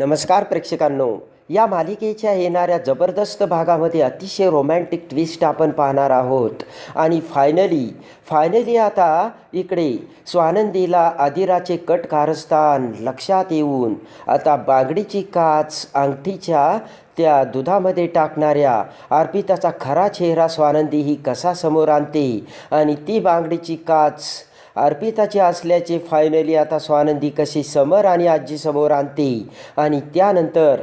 नमस्कार प्रेक्षकांनो या मालिकेच्या येणाऱ्या जबरदस्त भागामध्ये अतिशय रोमॅन्टिक ट्विस्ट आपण पाहणार आहोत. आणि फायनली फायनली आता इकडे स्वानंदीला आदिराचे कट कारस्थान लक्षात येऊन आता बागडीची काच अंगठीच्या त्या दुधामध्ये टाकणाऱ्या अर्पिताचा खरा चेहरा स्वानंदी ही कसा समोर आणते आणि ती बांगडीची काच अर्पिताची असल्याचे फायनली आता स्वानंदी कशी समर आणि आजी समोर आणते. आणि त्यानंतर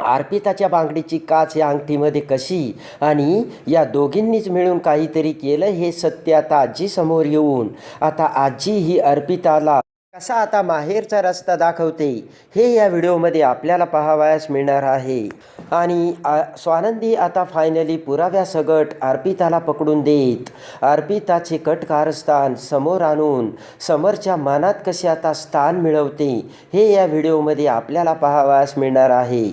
अर्पिताच्या बांगडीची काच या अंगठीमध्ये कशी आणि या दोघींनीच मिळून काहीतरी केलं हे सत्य आता आजीसमोर येऊन. आता आजी ही अर्पिताला कसा आता माहेरचा रस्ता दाखवते हे या व्हिडिओमध्ये आपल्याला पाहावयास मिळणार आहे. आणि स्वानंदी आता फायनली पुराव्यासगट अर्पिताला पकडून देत. अर्पिताचे कट कारस्थान समोर आणून समोरच्या मनात कसे आता स्थान मिळवते हे या व्हिडिओमध्ये आपल्याला पाहावयास मिळणार आहे.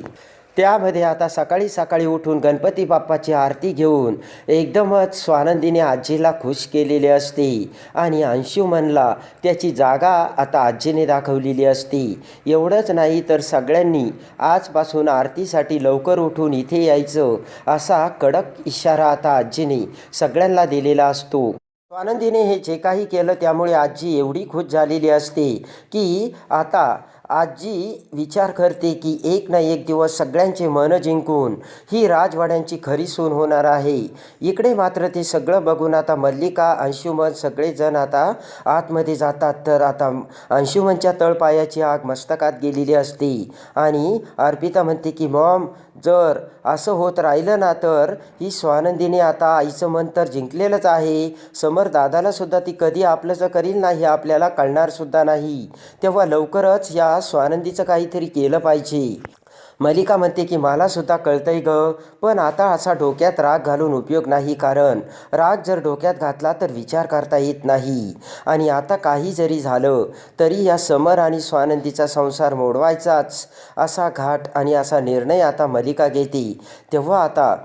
त्यामध्ये आता सकाळी सकाळी उठून गणपती बाप्पाची आरती घेऊन एकदमच स्वानंदीने आजीला खुश केलेले असते आणि अंशुमनला त्याची जागा आता आजीने दाखवलेली असते. एवढंच नाही तर सगळ्यांनी आजपासून आरतीसाठी लवकर उठून इथे यायचं असा कडक इशारा आता आजीने सगळ्यांना दिलेला असतो. स्वानंदीने हे जे काही केलं त्यामुळे आजी एवढी खुश झालेली असते की आता आजी विचार करते की एक ना एक दिवस सगळ्यांचे मन जिंकून ही राजवाड्यांची खरी सून होणार आहे. इकडे मात्र ते सगळं बघून आता मल्लिका अंशुमन सगळेजण आता आतमध्ये जातात. तर आता अंशुमनच्या तळपायाची आग मस्तकात गेलेली असते. आणि अर्पिता म्हणते की मॉम जर असं होत राहिलं ना तर ही स्वानंदीने आता आईचं मन तर जिंकलेलंच आहे. समर दादालासुद्धा ती कधी आपलंच करील नाही आपल्याला कळणारसुद्धा नाही. तेव्हा लवकरच या स्वानंदीचं काहीतरी केलं पाहिजे. मलिका म्हणते की मला सुद्धा कळतंय ग पण आता असा डोक्यात राग घालून उपयोग नाही कारण राग जर डोक्यात घातला तर विचार करता येत नाही. आणि आता काही जरी झालं तरी या समर आणि स्वानंदीचा संसार मोडवायचाच. असा घाट आणि असा निर्णय आता मलिका घेते. तेव्हा आता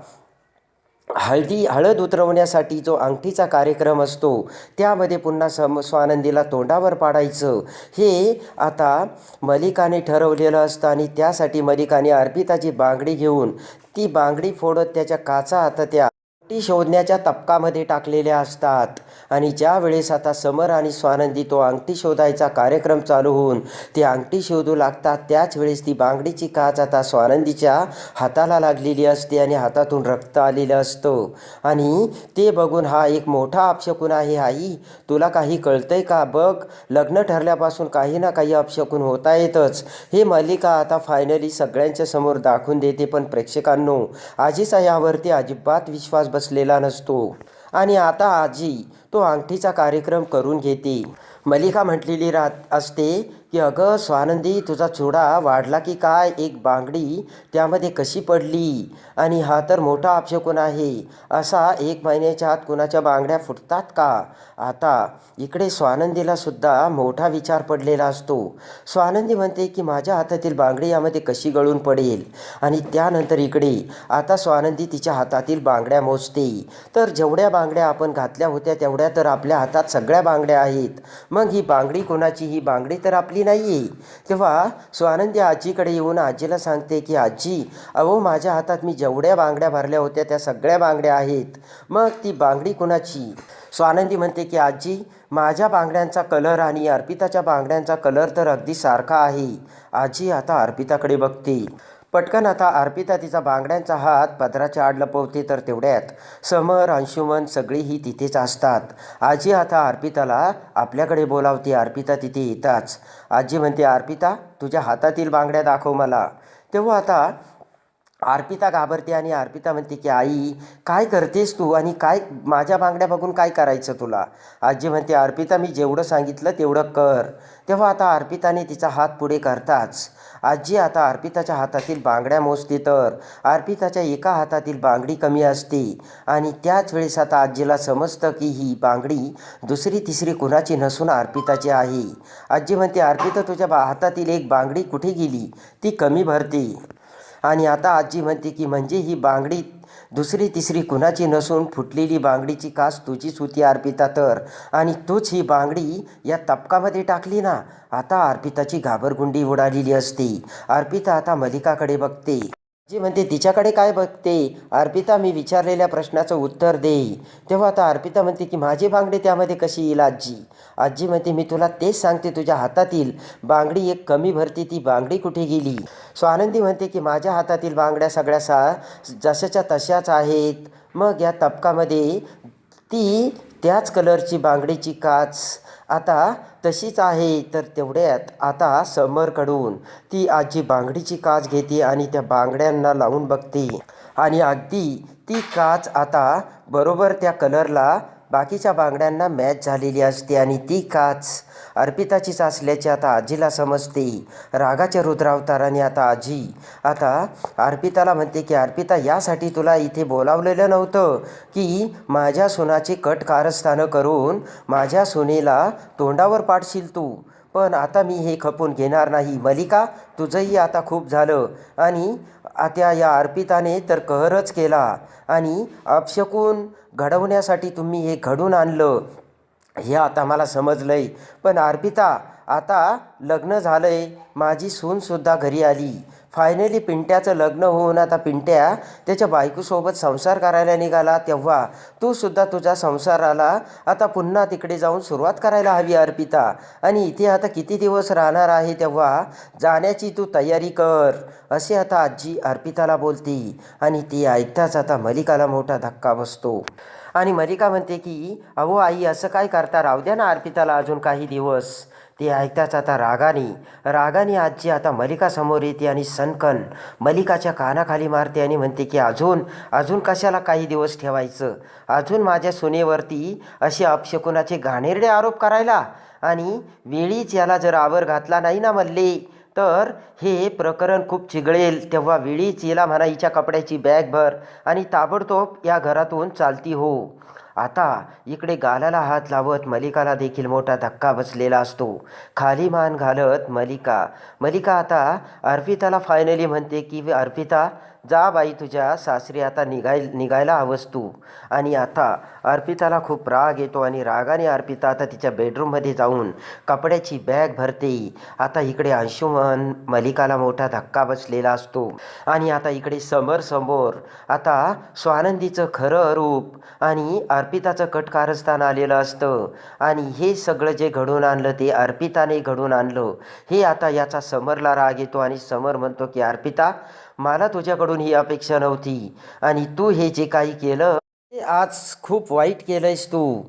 हळदी हळद उतरवण्यासाठी जो अंगठीचा कार्यक्रम असतो त्यामध्ये पुन्हा सम स्वानंदीला तोंडावर पाडायचं. हे आता मलिकाने ठरवलेलं असतं आणि त्यासाठी मलिकाने अर्पिताची बांगडी घेऊन ती बांगडी फोडत त्याच्या काचा आता त्या ती शोधण्याच्या तपकामध्ये टाकलेल्या असतात. आणि ज्या वेळेस आता समर आणि स्वानंदी तो अंगठी शोधायचा कार्यक्रम चालू होऊन ती अंगठी शोधू लागतात त्याच वेळेस ती बांगडीची काच आता स्वानंदीच्या हाताला लागलेली असते आणि हातातून रक्त आलेलं असतं. आणि ते बघून हा एक मोठा अपशकून आहे आई तुला काही कळतंय का? बघ लग्न ठरल्यापासून काही ना काही अपशकून होता येतच. हे मल्लिका आता फायनली सगळ्यांच्या समोर दाखवून देते पण प्रेक्षकांनो आजीचा यावरती अजिबात विश्वास बसलेला नसतो. आणि आता आजी तो अंगठीचा कार्यक्रम करून घेते. मलिका म्हटलेली राहत असते की अगं स्वानंदी तुझा चुडा वाढला की काय? एक बांगडी त्यामध्ये कशी पडली? आणि हा तर मोठा अपशकुन आहे. असा एक महिन्याच्या आत कुणाच्या बांगड्या फुटतात का? आता इकडे स्वानंदीला सुद्धा मोठा विचार पडलेला असतो. स्वानंदी म्हणते की माझ्या हातातील बांगडी यामध्ये कशी गळून पडेल? आणि त्यानंतर इकडे. आता स्वानंदी तिच्या हातातील बांगड्या मोजते. तर जेवढ्या बांगड्या आपण घातल्या होत्या तेवढ्या तर आपल्या हातात सगळ्या बांगड्या आहेत. मग ही बांगडी कोणाची? ही बांगडी तर आपली नाही. तेव्हा स्वानंदी आजीकडे येऊन आजीला सांगते की आजी अहो माझ्या हातात मी जेवढ्या बांगड्या भरल्या होत्या त्या सगळ्या बांगड्या आहेत. मग ती बांगडी कुणाची? स्वानंदी म्हणते की आजी माझ्या बांगड्यांचा कलर आणि अर्पिताच्या बांगड्यांचा कलर तर अगदी सारखा आहे. आजी आता अर्पिताकडे बघते. पटकन आता अर्पिता तिचा बांगड्यांचा हात पदराच्या आड लपवते तर तेवढ्यात समर अंशुमन सगळीही तिथेच असतात. आजी आता अर्पिताला आपल्याकडे बोलावते. अर्पिता तिथे येताच. आजी म्हणते अर्पिता तुझ्या हातातील बांगड्या दाखव मला. तेव्हा आता अर्पिता घाबरते आणि अर्पिता म्हणते की आई काय करतेस तू? आणि काय माझ्या बांगड्या बघून काय करायचं तुला? आजी म्हणते अर्पिता मी जेवढं सांगितलं तेवढं कर. तेव्हा आता अर्पिताने तिचा हात पुढे करताच. आजी आता अर्पिताच्या हातातील बांगड्या मोजते तर अर्पिताच्या एका हातातील बांगडी कमी असते. आणि त्याच वेळेस आता आजीला समजतं की ही बांगडी दुसरी तिसरी कुणाची नसून अर्पिताची आहे. आजी म्हणते अर्पिता तुझ्या बा हातातील एक बांगडी कुठे गेली? ती कमी भरते. आणि आता आजी म्हणते की म्हणजे ही बांगडी दुसरी तिसरी कुणाची नसून फुटलेली बांगडीची कास तुझीच होती अर्पिता तर. आणि तूच ही बांगडी या तपकामध्ये टाकली ना आता अर्पिताची घाबरगुंडी उडालेली असते. अर्पिता आता मलिकाकडे बघते. जी म्हणते तिच्याकडे काय बघते? अर्पिता मी विचारलेल्या प्रश्नाचं उत्तर दे. तेव्हा आता अर्पिता म्हणते की माझी बांगडी त्यामध्ये कशी येईल आजी? आजी म्हणते मी तुला तेच सांगते तुझ्या हातातील बांगडी एक कमी भरती ती बांगडी कुठे गेली? सो आनंदी म्हणते की माझ्या हातातील बांगड्या सगळ्या सा जशाच्या तशाच आहेत. मग या तबकामध्ये ती त्याच कलरची बांगडीची काच आता तशीच आहे तर तेवढ्यात आता समरकडून ती आजी बांगडीची काच घेते आणि त्या बांगड्यांना लावून बघते. आणि अगदी ती काच आता बरोबर त्या कलरला बाकीच्या बांगड्यांना मॅच झालेली असते आणि ती काच अर्पिताचीच असल्याचे आता आजीला समजते. रागाच्या रुद्रावताराने आता आजी आता अर्पिताला म्हणते की अर्पिता यासाठी तुला इथे बोलावलेलं नव्हतं की माझ्या सुनाची कट कारस्थानं करून माझ्या सुनेला तोंडावर पाडशील तू. पण आता मी हे खपून घेणार नाही. मलिका तुझंही आता खूप झालं आणि आता या अर्पिताने तर कहरच केला आणि अपशकून घडवण्यासाठी तुम्ही हे घडून आणलं. हे आता मला आहे पण अर्पिता आता लग्न झालं आहे माझी सूनसुद्धा घरी आली. फायनली पिंट्याचं लग्न होऊन आता पिंट्या त्याच्या बायकोसोबत संसार करायला निघाला तेव्हा. तू सुद्धा तुझ्या संसाराला आता पुन्हा तिकडे जाऊन सुरुवात करायला हवी अर्पिता. आणि इथे आता किती दिवस राहणार आहे तेव्हा? जाण्याची तू तयारी कर असे आता आजी अर्पिताला बोलते. आणि ती ऐकताच आता मलिकाला मोठा धक्का बसतो. आणि मलिका म्हणते की अहो आई असं काय करता? राहू द्या ना अर्पिताला अजून काही दिवस. ते ऐकताच आता रागाने रागानी आजी आता मलिकासमोर येते आणि सनकन मलिकाच्या कानाखाली मारते आणि म्हणते की अजून अजून कशाला काही दिवस ठेवायचं? अजून माझ्या सुनेवरती असे अपशकुनाचे घाणेरडे आरोप करायला? आणि वेळीच याला जर आवर घातला नाही ना म्हणले तर हे प्रकरण खूप चिघळेल. तेव्हा वेळीच हिला म्हणा हिच्या कपड्याची बॅग भर आणि ताबडतोब या घरातून चालती हो. आता इकडे गालाला हात लावत मलिकाला देखील मोठा धक्का बसलेला असतो. खाली मान घालत मलिका मलिका आता अर्पिताला फायनली म्हणते की अर्पिता जा बाई तुझ्या सासरी आता निघाय निघायला हवंस तू. आणि आता अर्पिताला खूप राग येतो आणि रागाने अर्पिता आता तिच्या बेडरूममध्ये जाऊन कपड्याची बॅग भरते. आता इकडे अंशुमन मलिकाला मोठा धक्का बसलेला असतो. आणि आता इकडे समोर समोर आता स्वानंदीचं खरं रूप आणि अर्पिताचं कटकारस्थान आलेलं असतं. आणि हे सगळं जे घडून आणलं ते अर्पिताने घडून आणलं. हे आता याचा समरला राग येतो आणि समर म्हणतो की अर्पिता मला तुझ्याकडून ही अपेक्षा नव्हती. आणि तू हे जे काही केलं ते आज खूप वाईट केलंयस तू.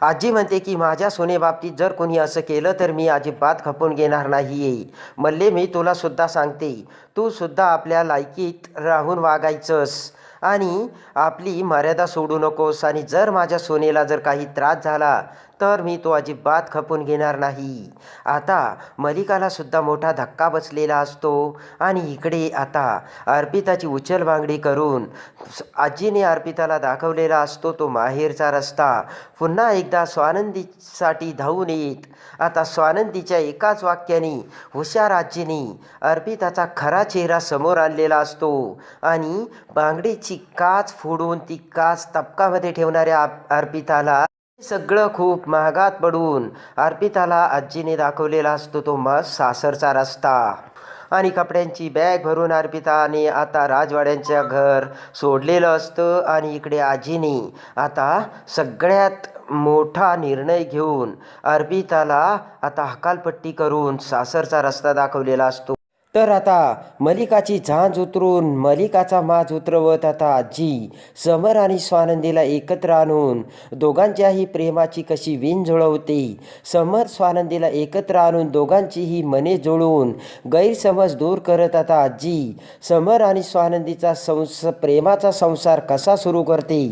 आजी म्हणते की माझ्या सोनेबाबतीत जर कोणी असं केलं तर मी अजिबात खपून घेणार नाही आहे मल्ले मी तुला सुद्धा सांगते. तू सुद्धा आपल्या लायकीत राहून वागायचंस. आणि आपली मर्यादा सोडू नकोस. आणि जर माझ्या सोनेला जर काही त्रास झाला तर मी तो अजिबात खपून घेणार नाही. आता मलिकालासुद्धा मोठा धक्का बसलेला असतो आणि इकडे आता अर्पिताची उचलबांगडी करून आजीने अर्पिताला दाखवलेला असतो तो माहेरचा रस्ता. पुन्हा एकदा स्वानंदीसाठी धावून येत. आता स्वानंदीच्या एकाच वाक्याने हुशार आजीने अर्पिताचा खरा चेहरा समोर आणलेला असतो आणि बांगडीची काच फोडून ती काच तपकामध्ये ठेवणाऱ्या अर्पिताला सगळं खूप महागात पडून अर्पिताला आजीने दाखवलेला असतो तो मस्त सासरचा रस्ता. आणि कपड्यांची बॅग भरून अर्पिताने आता राजवाड्यांच्या घर सोडलेलं असतं आणि इकडे आजीने आता सगळ्यात मोठा निर्णय घेऊन अर्पिताला आता हकालपट्टी करून सासरचा रस्ता दाखवलेला असतो. तर आता मलिकाची झांज उतरून मलिकाचा माज उतरवत आता आजी समर आणि स्वानंदीला एकत्र आणून दोघांच्याही प्रेमाची कशी विण जुळवते समर स्वानंदीला एकत्र आणून दोघांचीही मने जुळून गैरसमज दूर करत आता आजी समर आणि स्वानंदीचा संस प्रेमाचा संसार कसा सुरू करते?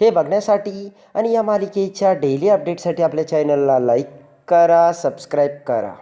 हे बघण्यासाठी आणि या मालिकेच्या डेली अपडेटसाठी आपल्या चॅनलला लाईक करा सबस्क्राईब करा.